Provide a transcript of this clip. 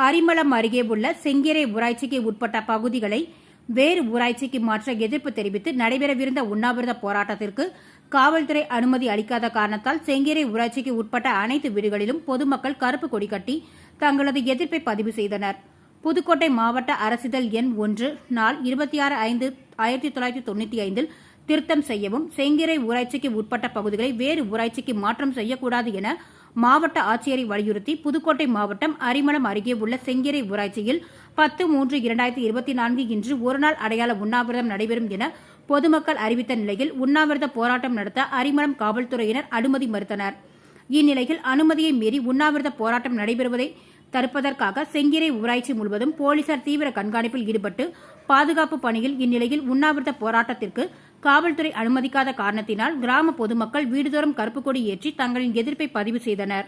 அரிமளம் அருகே உள்ள செங்கேரை ஊராட்சிக்கு உட்பட்ட பகுதிகளை வேறு ஊராட்சிக்கு மாற்ற எதிர்ப்பு தெரிவித்து நடைபெறவிருந்த உண்ணாவிரத போராட்டத்திற்கு காவல்துறை அனுமதி அளிக்காத காரணத்தால் செங்கேரை ஊராட்சிக்கு உட்பட்ட அனைத்து வீடுகளிலும் பொதுமக்கள் கருப்பு கொடி கட்டி தங்களது எதிர்ப்பை பதிவு செய்தனர். புதுக்கோட்டை மாவட்ட அரசிதழ் எண் ஒன்று நாள் இருபத்தி ஆறு ஐந்து ஆயிரத்தி தொள்ளாயிரத்தி தொண்ணூற்றி ஐந்தில் திருத்தம் செய்யவும் செங்கேரை ஊராட்சிக்கு உட்பட்ட பகுதிகளை வேறு ஊராட்சிக்கு மாற்றம் செய்யக்கூடாது என மாவட்ட ஆட்சியரை வலியுறுத்தி புதுக்கோட்டை மாவட்டம் அரிமளம் அருகே உள்ள செங்கேரை ஊராட்சியில் பத்து மூன்று இரண்டாயிரத்தி இருபத்தி நான்கு இன்று ஒருநாள் அடையாள உண்ணாவிரதம் நடைபெறும் என பொதுமக்கள் அறிவித்த நிலையில் உண்ணாவிரத போராட்டம் நடத்த அரிமளம் காவல்துறையினர் அனுமதி மறுத்தனர். இந்நிலையில் அனுமதியை மீறி உண்ணாவிரத போராட்டம் நடைபெறுவதை தடுப்பதற்காக செங்கேரை ஊராட்சி முழுவதும் போலீசார் தீவிர கண்காணிப்பில் ஈடுபட்டு பாதுகாப்பு பணியில் இந்நிலையில் உண்ணாவிரத போராட்டத்திற்கு காவல்துறை அனுமதிக்காத காரணத்தினால் கிராம பொதுமக்கள் வீடுதோறும் கருப்பு கொடி ஏற்றி தங்களின் எதிர்ப்பை பதிவு செய்தனர்.